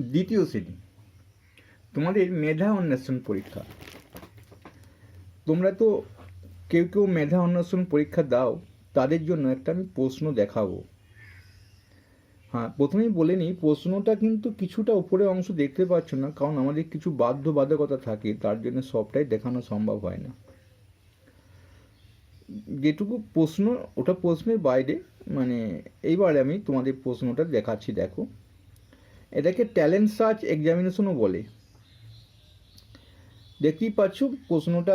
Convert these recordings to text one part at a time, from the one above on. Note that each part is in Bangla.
দ্বিতীয় শ্রেণি। তোমাদের মেধা অন্বেষণ পরীক্ষা। তোমরা তো কেউ কেউ মেধা অন্বেষণ পরীক্ষা দাও, তাদের জন্য একটা আমি প্রশ্ন দেখাবো। হ্যাঁ প্রথমেই বলে নিই, প্রশ্নটা কিন্তু কিছুটা উপরে অংশ দেখতে পাচ্ছ না, কারণ আমাদের কিছু বাধ্যবাধকতা থাকে, তার জন্য সবটাই দেখানো সম্ভব হয় না। যেটুকু প্রশ্ন, ওটা প্রশ্নের বাইরে মানে এইবারে আমি তোমাদের প্রশ্নটা দেখাচ্ছি, দেখো। এটাকে ট্যালেন্ট সার্চ এক্সামিনেশনও বলে। দেখতেই পাচ্ছ প্রশ্নটা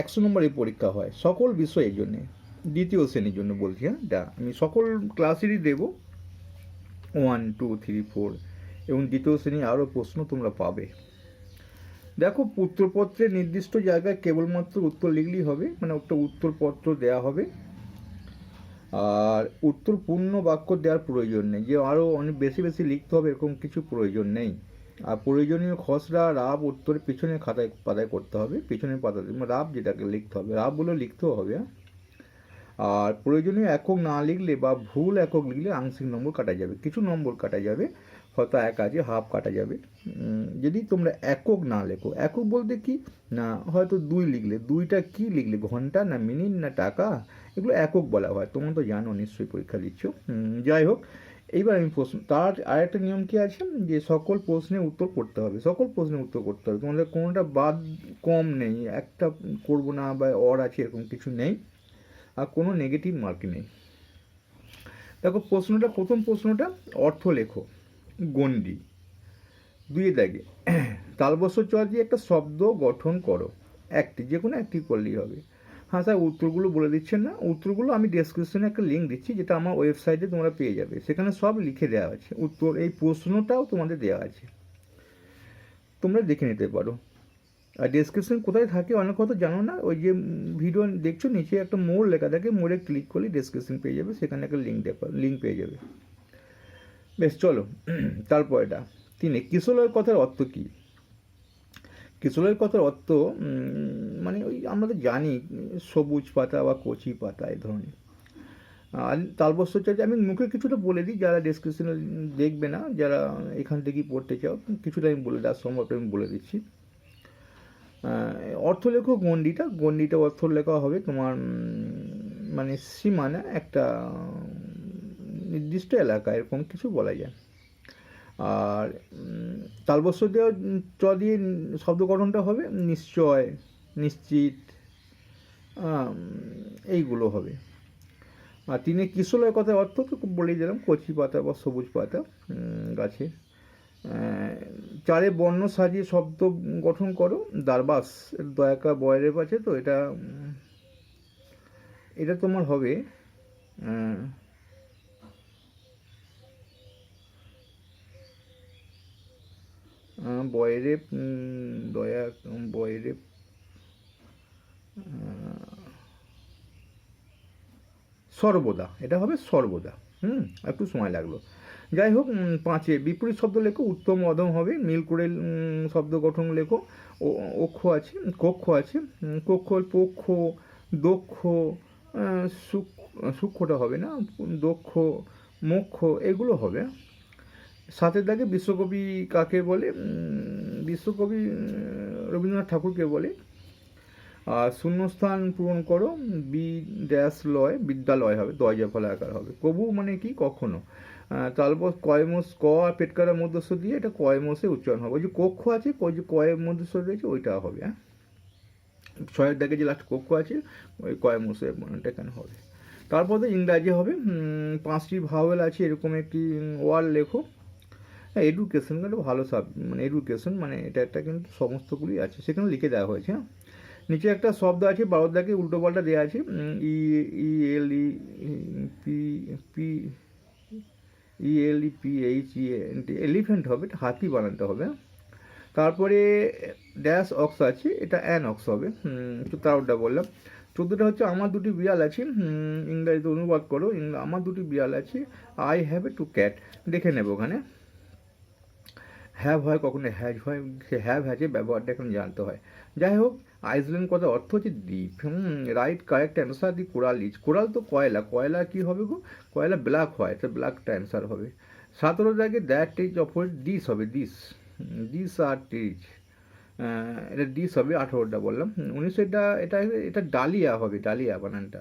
একশো নম্বরের পরীক্ষা হয়। সকল বিষয়ের জন্য, দ্বিতীয় শ্রেণির জন্য বলছি হ্যাঁ এটা আমি সকল ক্লাসেরই দেব। ওয়ান টু থ্রি ফোর এবং দ্বিতীয় শ্রেণি আরও প্রশ্ন তোমরা পাবে। দেখো উত্তরপত্রের নির্দিষ্ট জায়গায় কেবলমাত্র উত্তর লিখলেই হবে মানে একটা উত্তরপত্র দেওয়া হবে। আর উত্তর পূর্ণ বাক্য দেওয়ার প্রয়োজন নেই। যে আরও অনেক বেশি বেশি লিখতে হবে এরকম কিছু প্রয়োজন নেই। আর প্রয়োজনীয় খসড়া রাব উত্তরের পিছনের খাতায় পাতায় করতে হবে পিছনের পাতাতে মানে রাব যেটাকে লিখতে হবে রাবগুলো লিখতেও হবে হ্যাঁ। আর প্রয়োজনীয় একক না লিখলে বা ভুল একক লিখলে আংশিক নম্বর কাটা যাবে। কিছু নম্বর কাটা যাবে, হয়তো এক আছে, হাফ কাটা যাবে। যদি তোমরা একক না লেখো, একক বলতে কি? না, হয়তো দুই লিখলে, দুইটা কি লিখলে? ঘণ্টা না মিনিট না টাকা? এগুলো একক বলা হয়, তোমরা তো জানো নিশ্চয়ই পরীক্ষা দিচ্ছ। যাই হোক, এইবার আমি প্রশ্ন, তার আরেকটা নিয়ম কি আছে? যে সকল প্রশ্নের উত্তর করতে হবে, সকল প্রশ্নের উত্তর করতে হবে। তোমাদের কোনোটা বাদ কম নেই, একটা করব না বা অর আছে, এরকম কিছু নেই, আর কোনো নেগেটিভ মার্ক নেই। দেখো, প্রশ্নটা, প্রথম প্রশ্নটা, অর্থ লেখো, গণ্ডি। দুই দাগে তালবস্য চ দিয়ে একটা শব্দ গঠন করো, একটি যে কোনো একটি করলেই হবে। হ্যাঁ স্যার, উত্তরগুলো বলে দিচ্ছেন না। উত্তরগুলো আমি ডেসক্রিপশনে একটা লিঙ্ক দিচ্ছি, যেটা আমার ওয়েবসাইটে তোমরা পেয়ে যাবে। সেখানে সব লিখে দেওয়া আছে। উত্তর, এই প্রশ্নটাও তোমাদের দেওয়া আছে। তোমরা দেখে নিতে পারো। আর ডেসক্রিপশন কোথায় থাকে অনেক কথা জানো না? ওই যে ভিডিও দেখছ, নিচে একটা মোড় লেখা থাকে, মোড়ে ক্লিক করলে ডেসক্রিপশন পেয়ে যাবে। সেখানে একটা লিঙ্ক দেখো লিঙ্ক পেয়ে যাবে। বেশ, চলো। তারপর এটা তিনে কিশোলয়ের কথার অর্থ কী? কিশোরের কথার অর্থ মানে ওই আমরা তো জানি সবুজ পাতা বা কচি পাতা এই ধরনের। আর তালবস্য চাইতে আমি মুখে কিছুটা বলে দিই যারা ডেসক্রিপশনে দেখবে না যারা এখান থেকেই পড়তে চাও কিছুটা আমি বলে দেওয়ার সম্ভবটা আমি বলে দিচ্ছি। আহ, অর্থ লেখো গণ্ডিটা গণ্ডিটা অর্থ লেখা হবে তোমার মানে সীমানা একটা নির্দিষ্ট এলাকা এরকম কিছু বলা যায়। আর তালবস্য দেওয়া চ দিয়ে শব্দ গঠনটা হবে, নিশ্চয়, নিশ্চিত এইগুলো হবে। আর তিনি কিশোরের কথা অর্থ তো বলেই দিলাম, কচি পাতা বা সবুজ পাতা গাছে চারে বর্ণ সাজিয়ে শব্দ গঠন করো, দারবাস, দয়াকা বয়রের আছে তো এটা এটা তোমার হবে বয়রে দয়া বয়রে সর্বদা, এটা হবে সর্বদা, হুম, একটু সময় লাগল। যাই হোক পাঁচে, বিপরীত শব্দ লেখো, উত্তম অদম হবে মিল করে শব্দ গঠন লেখো অক্ষ আছে, কক্ষ আছে কক্ষ, পক্ষ, দক্ষ সূক্ষ্মটা হবে না, দক্ষ, মোক্ষ, এগুলো হবে। সাথের দাগে বিশ্বকবি কাকে বলে? বিশ্বকবি রবীন্দ্রনাথ ঠাকুরকে বলে। আর শূন্যস্থান পূরণ করো, বি ড্যাশ লয়, বিদ্যালয় হবে, দরজা ফলা আকার হবে। কবু মানে কি? কখনো। তারপর কয়মস ক আর পেটকারের মধ্যস্থ দিয়ে এটা কয়মসে উচ্চারণ হবে। যে কক্ষ আছে ওই যে কয়ের মধ্যস্থ রয়েছে, ওইটা হবে হ্যাঁ? ছয়ের দাগে যে লাস্ট কক্ষ আছে, ওই কয়মসে এটা কেন হবে? তারপরে ইংরাজি হবে। পাঁচটি ভাওয়েল আছে, এরকম একটি ওয়ার্ড লেখো। হ্যাঁ এডুকেশন একটা ভালো সাব মানে এডুকেশন মানে এটা একটা কিন্তু সমস্তগুলি আছে। সেখানে লিখে দেওয়া হয়েছে হ্যাঁ। নিচে একটা শব্দ আছে বারোর দাগে উল্টো পাল্টা দেওয়া আছে E E, L, E P P, E, L, E, P, H, E elephant হবে, এটা হাতি বানাতে হবে হ্যাঁ? তারপরে ড্যাশ অক্স আছে, এটা অ্যান অক্স হবে তো তারটা বললাম। চোদ্দোটা হচ্ছে, আমার দুটি বিড়াল আছে ইংরাজিতে অনুবাদ করো আমার দুটি বিড়াল আছে I have a two cat দেখে নেব ওখানে। হ্যাভ হয় কখনো হ্যাজ হয়, সে হ্যাভ হ্যাজের ব্যবহারটা এখন জানতে হয়। যাই হোক, আইসল্যান্ড কথা অর্থ হচ্ছে দ্বীপ। হুম right correct answer the coral is. Coral তো কয়লা। কয়লা কি হবে গো? কয়লা ব্ল্যাক হয় তো ব্ল্যাকটা অ্যান্সার হবে। সতেরো দাগে দ্যাট টেজ অফার ডিস হবে ডিস ডিস আর টেজ এটা ডিস হবে, আঠেরোটা বললাম। উনিশশো এটা এটা এটা ডালিয়া হবে, ডালিয়া বানানটা।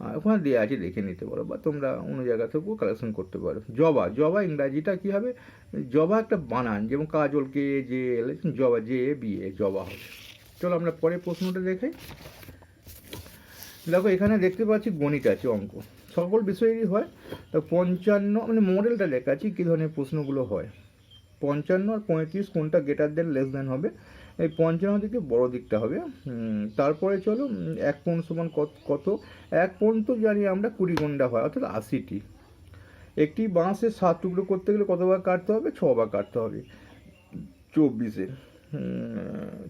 ওখানে দেওয়া আছে দেখে নিতে পারো বা তোমরা অন্য জায়গা থেকেও কালেকশন করতে পারো। জবা জবা ইংরাজিটা কী হবে? জবা একটা বানান, যেমন কাজলকে যে, জবা, জে, বি, এ, জবা হবে। চলো আমরা পরে প্রশ্নটা দেখাই। দেখো, এখানে দেখতে পাচ্ছি গণিত আছে অঙ্ক। সকল বিষয়েরই হয়। তো পঞ্চান্ন মানে মডেলটা লেখা আছে, কী ধরনের প্রশ্নগুলো হয়? পঞ্চান্ন আর পঁয়ত্রিশ কোনটা গ্রেটার দেন লেস দেন হবে? এই পঞ্চান্ন থেকে বড় দিকটা হবে। তারপরে চলো এক পৌন সমান কত কত? এক পৌন তো জানি আমরা কুড়ি ঘণ্টা হয়, অর্থাৎ আশিটি। একটি বাঁশের সাত টুকরো করতে গেলে কতবার কাটতে হবে? ছবার কাটতে হবে। চব্বিশের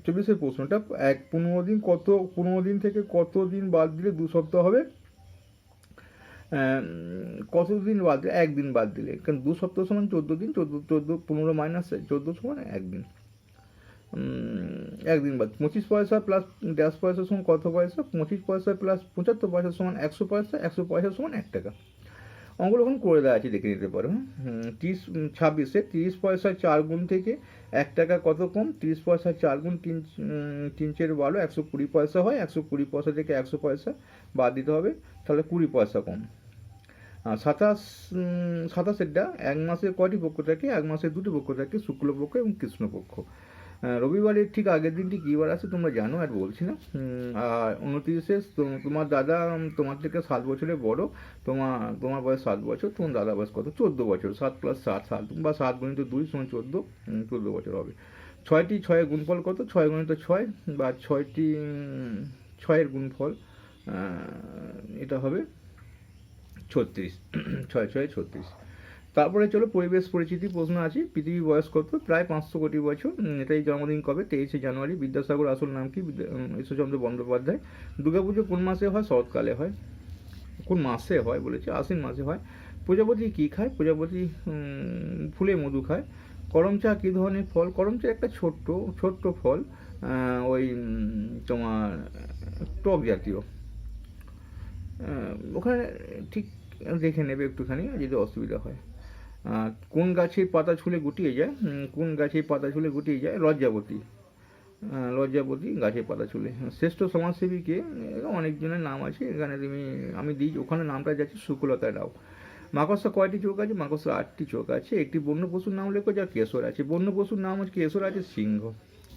চব্বিশের প্রশ্নটা, এক পনেরো দিন কত পনেরো দিন থেকে কত দিন বাদ দিলে দু সপ্তাহ হবে? আহ, কত দিন বাদ দিলে? একদিন বাদ দিলে। কারণ দু সপ্তাহ সমান চোদ্দ দিন চোদ্দ চোদ্দ পনেরো মাইনাস চোদ্দ সমান একদিন। একদিন বাদ। পঁচিশ পয়সা প্লাস দেড়শো পয়সা সমান কত পয়সা? পঁচিশ পয়সা প্লাস পঁচাত্তর পয়সা সমান একশো পয়সা একশো পয়সা সমান এক টাকা। অঙ্কগুলো করে দেওয়া আছে, দেখে নিতে পারো তিরিশ ছাব্বিশে তিরিশ পয়সা চার গুণ থেকে এক টাকা কত কম? তিরিশ পয়সা চার গুণ তিন তিন চের বারো, একশো কুড়ি পয়সা হয়, একশো কুড়ি পয়সা থেকে একশো পয়সা বাদ দিতে হবে, তাহলে কুড়ি পয়সা কম। সাতাশ সাতাশেরটা এক মাসে কয়টি পক্ষ থাকে? এক মাসে দুটি পক্ষ থাকে, শুক্লপক্ষ এবং কৃষ্ণপক্ষ। রবিবারের ঠিক আগের দিনটি কী বার আছে তোমরা জানো, আর বলছি না। আর উনত্রিশে তোমার দাদা তোমার থেকে সাত বছরের বড়, তোমার তোমার বয়স সাত বছর, তোমার দাদা বয়স কত? চোদ্দ বছর, সাত প্লাস সাত সাত, বা সাত গুণিত দুই সমান চোদ্দ চোদ্দ বছর হবে। ছয়টি ছয়ের গুণফল কত? ছয় গুণিত ছয়, বা ছয়টি ছয়ের গুণফল এটা হবে ছত্রিশ, ছয় ছয়, ছত্রিশ। তারপরে চলো পরিবেশ পরিচিতি প্রশ্ন আছে। পৃথিবী বয়স কত? প্রায় পাঁচশো কোটি বছর। এটাই জন্মদিন কবে? তেইশে জানুয়ারি। বিদ্যাসাগর আসল নাম কি? ঈশ্বরচন্দ্র বন্দ্যোপাধ্যায়। দুর্গাপুজো কোন মাসে হয়? শরৎকালে হয়। কোন মাসে হয় বলেছে? আশ্বিন মাসে হয়। প্রজাপতি কী খায়? প্রজাপতি ফুলে মধু খায়। করম চা কী ধরনের ফল? করম চা একটা ছোট্ট ছোট্ট ফল ওই তোমার টক জাতীয়। ওখানে ঠিক দেখে নেবে একটুখানি, যদি অসুবিধা হয়। কোন গাছের পাতা ছুলে গুটিয়ে যায়? কোন গাছের পাতা ছুলে গুটিয়ে যায়? লজ্জাবতী। লজ্জাবতী গাছের পাতা ছুলে। শ্রেষ্ঠ সমাজসেবীকে অনেকজনের নাম আছে, এখানে তুমি, আমি দিই, ওখানে নামটা যাচ্ছে শুক্লতা রাও। মাকড়সা কয়টি চোখ আছে? মাকড়সা আটটি চোখ আছে। একটি বন্য পশুর নাম লেখো যা কেশর আছে। বন্য পশুর নাম হচ্ছে কেশর আছে সিংহ।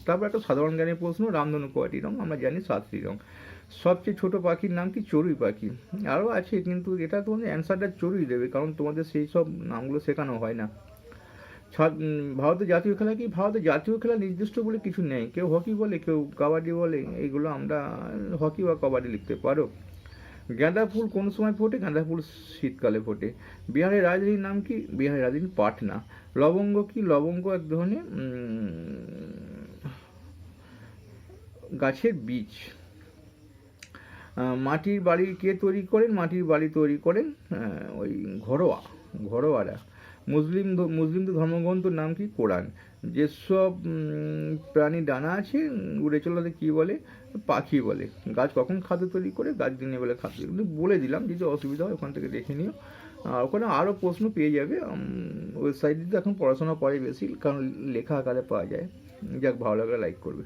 তারপর একটা সাধারণ জ্ঞানের প্রশ্ন, রামধনু কয়টি রং? আমরা জানি সাতটি রং। সবচেয়ে ছোট পাখির নাম কি চড়ুই পাখি? আরও আছে, কিন্তু এটা তোমাদের অ্যান্সারটা চড়ুই দেবে, কারণ তোমাদের সেই সব নামগুলো শেখানো হয় না। ভারতের জাতীয় খেলা কি? ভারতের জাতীয় খেলা নির্দিষ্ট বলে কিছু নেই। কেউ হকি বলে, কেউ কাবাডি বলে এইগুলো আমরা হকি বা কাবাডি লিখতে পারো। গাঁদা ফুল কোন সময় ফোটে? গাঁদা ফুল শীতকালে ফোটে। বিহারের রাজধানীর নাম কি? বিহারের রাজধানী পাটনা। লবঙ্গ কি? লবঙ্গ এক ধরনের গাছের বীজ। মাটির বাড়ি কে তৈরি করেন? মাটির বাড়ি তৈরি করেন ওই ঘরোয়া, ঘরোয়ারা। মুসলিম মুসলিমদের ধর্মগ্রন্থর নাম কি? কোরআন। যেসব প্রাণী ডানা আছে, উড়ে চলাতে কী বলে? পাখি বলে। গাছ কখন খাদ্য তৈরি করে? গাছ দিনে বলে খাদ্য। কিন্তু বলে দিলাম, যদি অসুবিধা হয় ওখান থেকে দেখে নিও। আর ওখানে আরও প্রশ্ন পেয়ে যাবে ওয়েবসাইটে তো এখন পড়াশোনা করে বেশি, কারণ লেখা আকারে পাওয়া যায়। যাক, ভালো লাগলে, লাইক করবে।